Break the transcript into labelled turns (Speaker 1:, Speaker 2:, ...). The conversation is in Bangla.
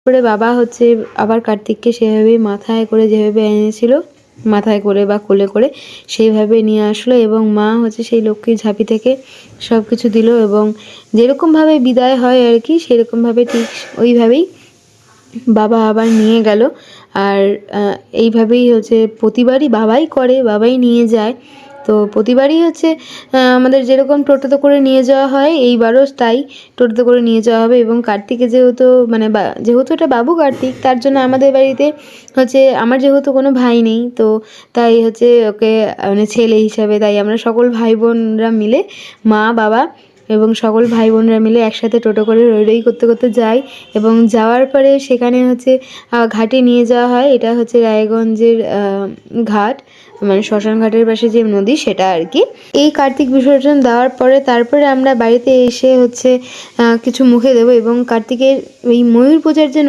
Speaker 1: তারপরে বাবা হচ্ছে আবার কার্তিককে সেভাবেই মাথায় করে যেভাবে এনেছিল, মাথায় করে বা কোলে করে সেইভাবে নিয়ে আসলো এবং মা হচ্ছে সেই লক্ষ্মীর ঝাঁপি থেকে সব কিছু দিল এবং যেরকমভাবে বিদায় হয় আর কি, সেরকমভাবে ঠিক ওইভাবেই বাবা আবার নিয়ে গেল। আর এইভাবেই হচ্ছে প্রতিবারই বাবাই করে, বাবাই নিয়ে যায়। তো প্রতিবারই হচ্ছে আমাদের যেরকম টোটোতে করে নিয়ে যাওয়া হয়, এইবারও তাই টোটোতে করে নিয়ে যাওয়া হবে এবং কার্তিকে যেহেতু মানে যেহেতু এটা বাবু কার্তিক, তার জন্য আমাদের বাড়িতে হচ্ছে আমার যেহেতু কোনো ভাই নেই, তো তাই হচ্ছে ওকে মানে ছেলে হিসাবে তাই আমরা সকল ভাই বোনরা মিলে মা, বাবা এবং সকল ভাই বোনরা মিলে একসাথে টোটো করে রই রই করতে করতে যাই এবং যাওয়ার পরে সেখানে হচ্ছে ঘাটে নিয়ে যাওয়া হয়। এটা হচ্ছে রায়গঞ্জের ঘাট। মানে শ্মশান ঘাটের পাশে যে নদী সেটা আর কি। এই কার্তিক বিসর্জন দেওয়ার পরে তারপরে আমরা বাড়িতে এসে হচ্ছে কিছু মুখে দেবো এবং কার্তিকের এই ময়ূর পূজার যে